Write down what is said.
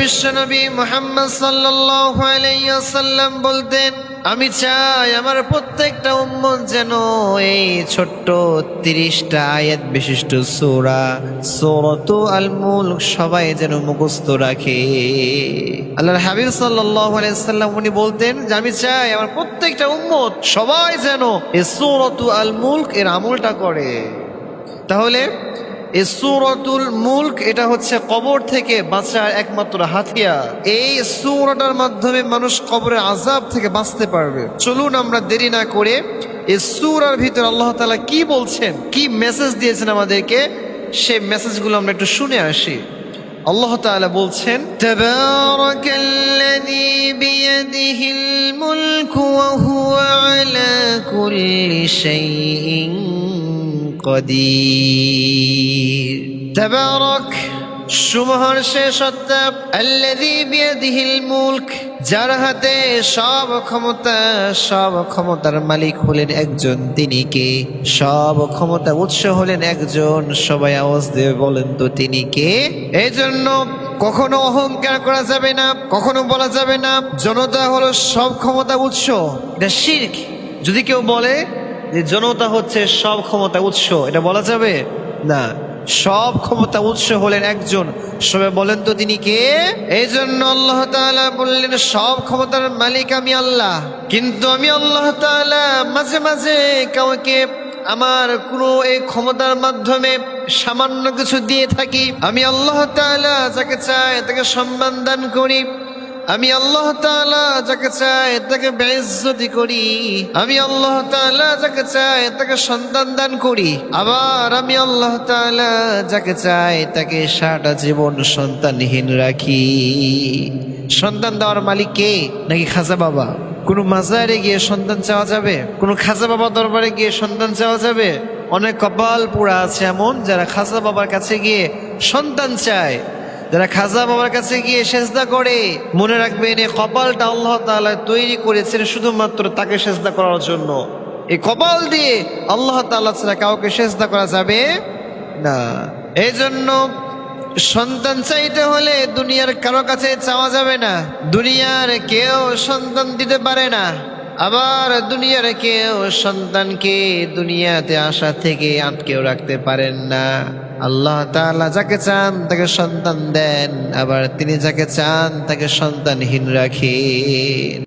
বিশ্বনবী মোহাম্মদ ওয়াসাল্লাম বলতেন, আমি চাই আমার প্রত্যেকটা উম্মত যেন এই ছোট্ট তিরিশটা আয়াত বিশিষ্ট সূরা, সূরাতু আল মুলক সবাই যেন মুখস্থ রাখে। আল্লাহর হাবিব সাল্লাম উনি বলতেন যে, আমি চাই আমার প্রত্যেকটা উম্মত সবাই যেন এই সূরাতু আল মুলক এর আমলটা করে। তাহলে এই সুরতুল মুলক, এটা হচ্ছে কবর থেকে বাঁচার একমাত্র হাতিয়ার। এই সুরটার মাধ্যমে মানুষ কবরের আজাব থেকে বাঁচতে পারবে। চলুন আমরা দেরি না করে এই সুরার ভিতরে আল্লাহ তাআলা কি বলছেন, কি মেসেজ দিয়েছেন আমাদেরকে, সেই মেসেজগুলো আমরা একটু শুনে আসি। আল্লাহ তাআলা বলছেন, তাবারাকাল্লাযী বিয়াদিহিল মুলকু ওয়া হুয়া আলা قدير تبارك সুমহার সে সত্তা আল্লাযী বিয়াদিহিল মুলক যার হাতে সব ক্ষমতা সব ক্ষমতার মালিক হলেন একজন তিনি কে সব ক্ষমতা উৎস হলেন একজন সবাই আওয়াজ দিয়ে বলেন তো তিনি কে এই জন্য কখনো অহংকার করা যাবে না কখনো বলা যাবে না জনতা হলো সব ক্ষমতা উৎস এটা শির্ক যদি কেউ বলে যে জনতা হচ্ছে সব ক্ষমতা উৎস। এটা বলা যাবে? না। সব ক্ষমতা উৎস হলেন একজন। সবে বলেন তো তিনি কে? এই জন্য আল্লাহ বললেন, সব ক্ষমতার মালিক আমি আল্লাহ। কিন্তু আমি আল্লাহ মাঝে মাঝে কাউকে আমার কোনো এই ক্ষমতার মাধ্যমে সামান্য কিছু দিয়ে থাকি। আমি আল্লাহ যাকে চাই তাকে সম্মান দান করি। আমি আল্লাহ তাআলা যাকে চাই তাকে বেইজ্জতি করি। আমি আল্লাহ তাআলা যাকে চাই তাকে সন্তান দান করি। আবার আমি আল্লাহ তাআলা যাকে চাই তাকে সারাটা জীবন সন্তানহীন রাখি। সন্তান দেওয়ার মালিক কে? নাকি খাজা বাবা? কোনো মাজারে গিয়ে সন্তান চাওয়া যাবে? কোনো খাজা বাবা দরবারে গিয়ে সন্তান চাওয়া যাবে? অনেক কপাল পোড়া আছে এমন যারা খাজা বাবার কাছে গিয়ে সন্তান চায়। যারা খাজা বাবার কাছে গিয়ে সেজদা করে, মনে রাখবেন এই কপালটা আল্লাহ তাআলা তৈরি করেছেন শুধুমাত্র তাকে সেজদা করার জন্য। এই কপাল দিয়ে আল্লাহ তাআলা ছাড়া কাউকে সেজদা করা যাবে না। এই জন্য সন্তান চাইতে হলে দুনিয়ার কারও কাছে চাওয়া যাবে না। দুনিয়ার কেউ সন্তান দিতে পারে না। আবার দুনিয়ার কেউ সন্তানকে দুনিয়াতে আসা থেকে আটকেও রাখতে পারেন না। আল্লাহ তালা যাকে চান তাকে সন্তান দেন আবার তিনি যাকে চান তাকে সন্তানহীন রাখেন।